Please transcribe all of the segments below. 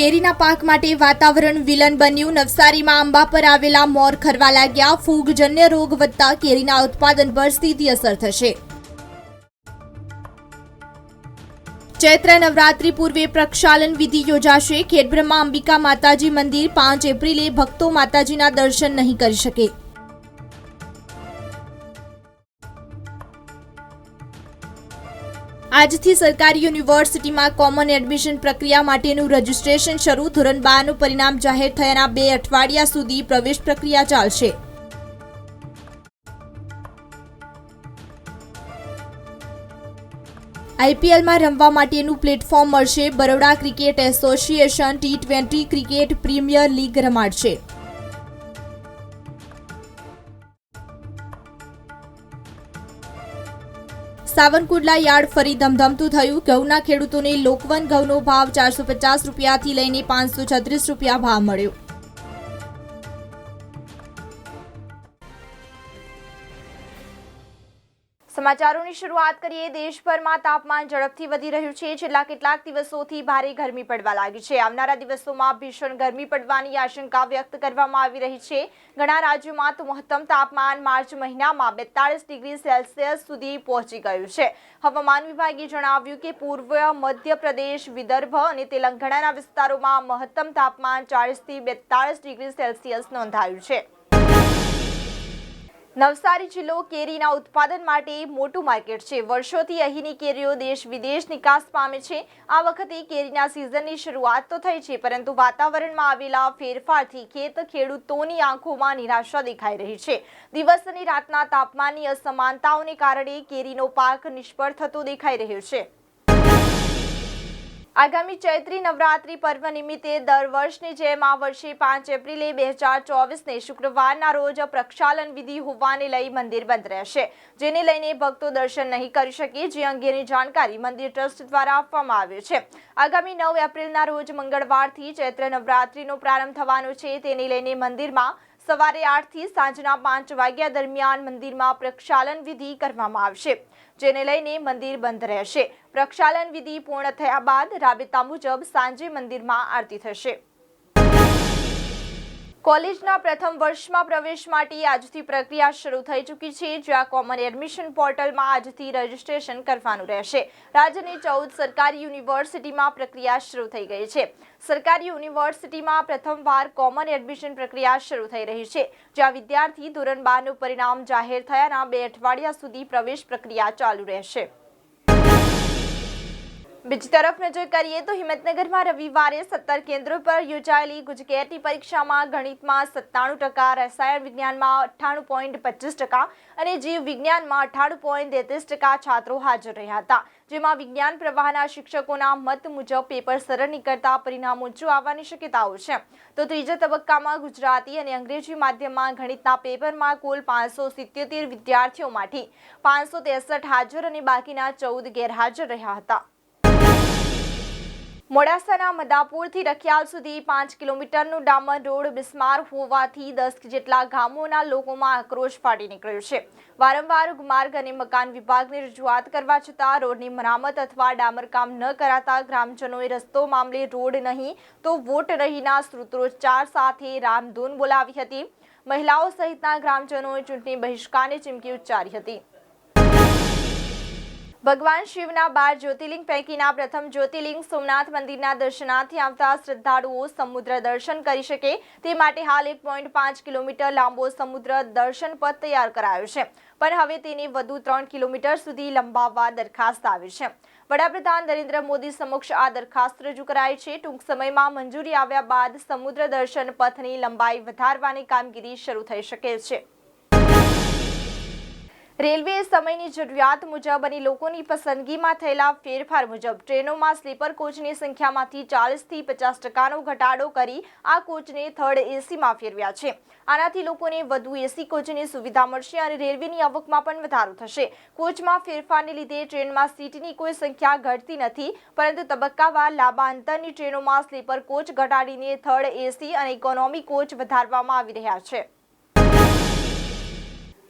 કેરીના પાક માટે વાતાવરણ વિલન બન્યું. નવસારીમાં આંબા પર આવેલા મોર ખરવા લાગ્યા. ફૂગજન્ય રોગ વધતા કેરીના ઉત્પાદન પર સીધી અસર થશે. ચૈત્ર નવરાત્રી પૂર્વે પ્રક્ષાલન વિધિ યોજાશે. ખેડબ્રહ્મા અંબિકા માતાજી મંદિર પાંચ એપ્રિલે ભક્તો માતાજીના દર્શન નહીં કરી શકે. આજથી સરકારી યુનિવર્સિટીમાં કોમન એડમિશન પ્રક્રિયા માટેનું રજીસ્ટ્રેશન શરૂ. ધોરણ બારનું પરિણામ જાહેર થયાના બે અઠવાડિયા સુધી પ્રવેશ પ્રક્રિયા ચાલશે. આઈપીએલમાં રમવા માટેનું પ્લેટફોર્મ મળશે. Baroda cricket association T twenty cricket premier league રમાડશે. Savarkundla yard ફરી ધમધમતું થયું. ઘઉંના ખેડૂતોને લોકવન ઘઉંનો ભાવ ચારસો પચાસ રૂપિયાથી લઈને પાંચસો છત્રીસ રૂપિયા ભાવ મળ્યો. સમાચારોની શરૂઆત કરીએ. દેશભરમાં તાપમાન ઝડપથી વધી રહ્યું છે. છેલ્લા કેટલાક દિવસોથી ભારે ગરમી પડવા લાગી છે. આવનારા દિવસોમાં ભીષણ ગરમી પડવાની આશંકા વ્યક્ત કરવામાં આવી રહી છે. ઘણા રાજ્યોમાં તો મહત્તમ તાપમાન માર્ચ મહિનામાં બેતાળીસ ડિગ્રી સેલ્સિયસ સુધી પહોંચી ગયું છે. હવામાન વિભાગે જણાવ્યું કે પૂર્વ મધ્યપ્રદેશ, વિદર્ભ અને તેલંગાણાના વિસ્તારોમાં મહત્તમ તાપમાન ચાળીસથી બેતાળીસ ડિગ્રી સેલ્સિયસ નોંધાયું છે. નવસારી જિલ્લો કેરીના ઉત્પાદન માટે મોટું માર્કેટ છે. વર્ષોથી અહીંની કેરીઓ દેશ વિદેશ નિકાસ પામે છે. આ વખતે કેરીના સિઝનની શરૂઆત તો થઈ છે, પરંતુ વાતાવરણમાં આવેલા ફેરફારથી ખેત ખેડૂતોની આંખોમાં નિરાશા દેખાઈ રહી છે. દિવસ અને રાતના તાપમાનની અસમાનતાઓને કારણે કેરીનો પાક નિષ્ફળ થતો દેખાઈ રહ્યો છે. આગામી ચૈત્રી નવરાત્રી પર્વ નિમિત્તે દર વર્ષની જેમ આ વર્ષે પાંચ એપ્રિલે બે હજાર ચોવીસને શુક્રવારના રોજ પ્રક્ષાલન વિધિ હોવાને લઈ મંદિર બંધ રહેશે. જેને લઈને ભક્તો દર્શન નહીં કરી શકે જે અંગેની જાણકારી મંદિર ટ્રસ્ટ દ્વારા આપવામાં આવ્યું છે. આગામી નવ એપ્રિલના રોજ મંગળવારથી ચૈત્ર નવરાત્રીનો પ્રારંભ થવાનો છે. તેને લઈને મંદિરમાં સવારે આઠથી સાંજના પાંચ વાગ્યા દરમિયાન મંદિરમાં પ્રક્ષાલન વિધિ કરવામાં આવશે, જેને લઈને મંદિર બંધ રહેશે. પ્રક્ષાલન વિધિ પૂર્ણ થયા બાદ રાબેતા મુજબ સાંજે મંદિરમાં આરતી થશે. કોલેજના પ્રથમ વર્ષમાં પ્રવેશ માટે આજથી પ્રક્રિયા શરૂ થઈ ચૂકી છે, જ્યાં કોમન એડમિશન પોર્ટલમાં આજથી રજીસ્ટ્રેશન કરવાનું રહેશે. રાજ્યની ચૌદ સરકારી યુનિવર્સિટીમાં પ્રક્રિયા શરૂ થઈ ગઈ છે. સરકારી યુનિવર્સિટીમાં પ્રથમવાર કોમન એડમિશન પ્રક્રિયા શરૂ થઈ રહી છે, જ્યાં વિદ્યાર્થી ધોરણ બારનું પરિણામ જાહેર થયાના બે અઠવાડિયા સુધી પ્રવેશ પ્રક્રિયા ચાલુ રહેશે. બીજી તરફ નજર કરીએ તો હિંમતનગરમાં રવિવારે સત્તર કેન્દ્રો પર યોજાયેલી ગુજકેટની પરીક્ષામાં ગણિતમાં સત્તાણું ટકા, રસાયણ વિજ્ઞાનમાં અઠ્ઠાણું પોઈન્ટ પચીસ ટકા અને જીવ વિજ્ઞાનમાં અઠ્ઠાણું પોઈન્ટ તેત્રીસ ટકા છાત્રો હાજર રહ્યા હતા. જેમાં વિજ્ઞાન પ્રવાહના શિક્ષકોના મત મુજબ પેપર સરળ નીકળતા પરિણામ ઊંચું આવવાની શક્યતાઓ છે. તો ત્રીજા તબક્કામાં ગુજરાતી અને અંગ્રેજી માધ્યમમાં ગણિતના પેપરમાં કુલ પાંચસો સિત્યોતેર વિદ્યાર્થીઓમાંથી પાંચસો તેસઠ હાજર અને બાકીના ચૌદ ગેરહાજર રહ્યા હતા. મોડાસાના મદાપુરથી રખિયાલ સુધી પાંચ કિલોમીટરનું ડામર રોડ બિસ્માર હોવાથી દસ જેટલા ગામોના લોકોમાં આક્રોશ ફાટી નીકળ્યો છે. વારંવાર માર્ગ અને મકાન વિભાગને રજૂઆત કરવા છતાં રોડની મરામત અથવા ડામરકામ ન કરાતા ગ્રામજનોએ રસ્તો મામલે રોડ નહીં તો વોટ નહીંના સૂત્રોચ્ચાર સાથે રામધૂન બોલાવી હતી. મહિલાઓ સહિતના ગ્રામજનોએ ચૂંટણી બહિષ્કારની ચીમકી ઉચ્ચારી હતી. ભગવાન શિવના બાર જ્યોતિર્લિંગ પૈકીના પ્રથમ જ્યોતિર્લિંગ સોમનાથ મંદિરના દર્શનાર્થી આવતા શ્રદ્ધાળુઓ સમુદ્ર દર્શન કરી શકે. તે માટે હાલ એક પોઈન્ટ પાંચ કિલોમીટર લાંબો સમુદ્ર દર્શન પથ તૈયાર કરાયો છે. પણ હવે તેને વધુ ત્રણ કિલોમીટર સુધી લંબાવવા દરખાસ્ત આવી છે. વડાપ્રધાન નરેન્દ્ર મોદી સમક્ષ આ દરખાસ્ત રજૂ કરાઈ છે. ટૂંક સમયમાં મંજૂરી આવ્યા બાદ સમુદ્ર દર્શન પથની લંબાઈ વધારવાની કામગીરી શરૂ થઈ શકે છે. રેલવેએ સમયની જરૂરિયાત મુજબ અને લોકોની પસંદગીમાં થયેલા ફેરફાર મુજબ ટ્રેનોમાં સ્લીપર કોચની સંખ્યામાંથી ચાલીસથી પચાસ ટકાનો ઘટાડો કરી આ કોચને થર્ડ એસીમાં ફેરવ્યા છે. આનાથી લોકોને વધુ એસી કોચની સુવિધા મળશે અને રેલવેની આવકમાં પણ વધારો થશે. કોચમાં ફેરફારને લીધે ટ્રેનમાં સીટની કોઈ સંખ્યા ઘટતી નથી, પરંતુ તબક્કાવાર લાંબા અંતરની ટ્રેનોમાં સ્લીપર કોચ ઘટાડીને થર્ડ એસી અને ઇકોનોમી કોચ વધારવામાં આવી રહ્યા છે.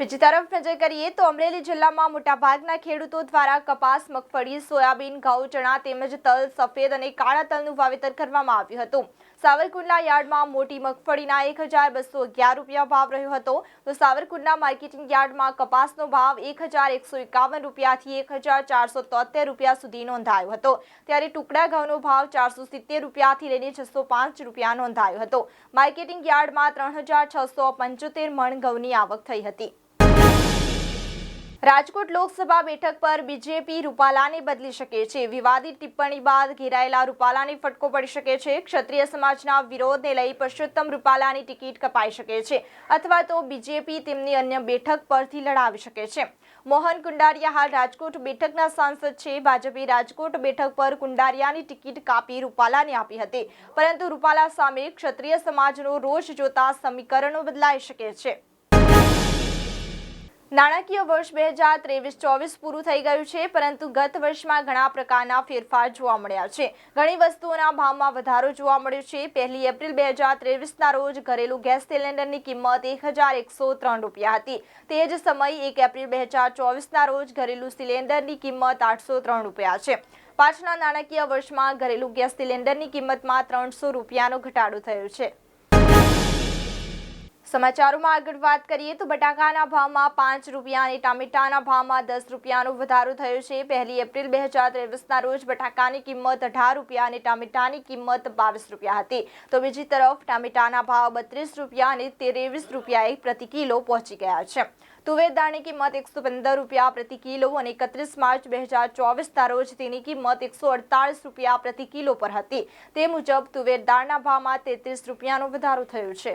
બીજી તરફ નજર કરીએ તો અમરેલી જિલ્લામાં મોટાભાગના ખેડૂતો દ્વારા કપાસ, મગફળી, સોયાબીન, ઘઉં, ચણા તેમજ તલ, સફેદ અને કાળા તલનું વાવેતર કરવામાં આવ્યું હતું. સાવરકુંડલા યાર્ડમાં મોટી મગફળીના એક હજાર બસો અગિયાર રૂપિયા ભાવ રહ્યો હતો. તો સાવરકુંડલા માર્કેટિંગ યાર્ડમાં કપાસનો ભાવ એક હજાર એકસો એકાવન રૂપિયાથી એક હજાર ચારસો તોતેર રૂપિયા સુધી નોંધાયો હતો. ત્યારે ટુકડા ઘઉંનો ભાવ ચારસો સિત્તેર રૂપિયાથી લઈને છસો પાંચ રૂપિયા નોંધાયો હતો. માર્કેટિંગ યાર્ડમાં ત્રણ હજાર છસો પંચોતેર મણ ઘઉંની આવક થઈ હતી. રાજકોટ લોકસભા બેઠક પર બીજેપી રૂપાલાને બદલી શકે છે. વિવાદિત ટિપ્પણી બાદ ઘેરાયેલા રૂપાલાને ફટકો પડી શકે છે. ક્ષત્રિય સમાજના વિરોધને લઈ પુરુષોત્તમ રૂપાલાની ટિકિટ કપાઈ શકે છે અથવા તો બીજેપી તેમની અન્ય બેઠક પરથી લડાવી શકે છે. મોહન કુંડારિયા હાલ રાજકોટ બેઠકના સાંસદ છે. ભાજપે રાજકોટ બેઠક પર કુંડારિયાની ટિકિટ કાપી રૂપાલાને આપી હતી. પરંતુ રૂપાલા સામે ક્ષત્રિય સમાજનો રોષ જોતા સમીકરણો બદલાઈ શકે છે. નાણાકીય વર્ષ બે હજાર ત્રેવીસ, ચોવીસ પૂરું થઈ ગયું છે, પરંતુ ગત વર્ષમાં ઘણા પ્રકારના ફેરફાર જોવા મળ્યા છે. ઘણી વસ્તુઓના ભાવમાં વધારો જોવા મળ્યો છે. પહેલી એપ્રિલ બે હજાર ત્રેવીસના રોજ ઘરેલું ગેસ સિલિન્ડરની કિંમત એક હજાર એકસો ત્રણ રૂપિયા હતી. તે જ સમયે એક એપ્રિલ બે હજાર ચોવીસના રોજ ઘરેલું સિલિન્ડરની કિંમત આઠસો ત્રણ રૂપિયા છે. પાછલા નાણાકીય વર્ષમાં ઘરેલું ગેસ સિલિન્ડરની કિંમતમાં ત્રણસો રૂપિયાનો ઘટાડો થયો છે. સમાચારોમાં આગળ વાત કરીએ તો બટાકાના ભાવમાં પાંચ રૂપિયા અને ટામેટાના ભાવમાં દસ રૂપિયાનો વધારો થયો છે. પહેલી એપ્રિલ બે હજાર ત્રેવીસના રોજ બટાકાની કિંમત અઢાર રૂપિયા અને ટામેટાની કિંમત બાવીસ રૂપિયા હતી. તો બીજી તરફ ટામેટાના ભાવ બત્રીસ રૂપિયા અને ત્રેવીસ રૂપિયાએ પ્રતિ કિલો પહોંચી ગયા છે. તુવેર દાળની કિંમત એકસો પંદર રૂપિયા પ્રતિ કિલો અને એકત્રીસ માર્ચ બે હજાર ચોવીસના રોજ તેની કિંમત એકસો અડતાલીસ રૂપિયા પ્રતિ કિલો પર હતી. તે મુજબ તુવેર દાળના ભાવમાં તેત્રીસ રૂપિયાનો વધારો થયો છે.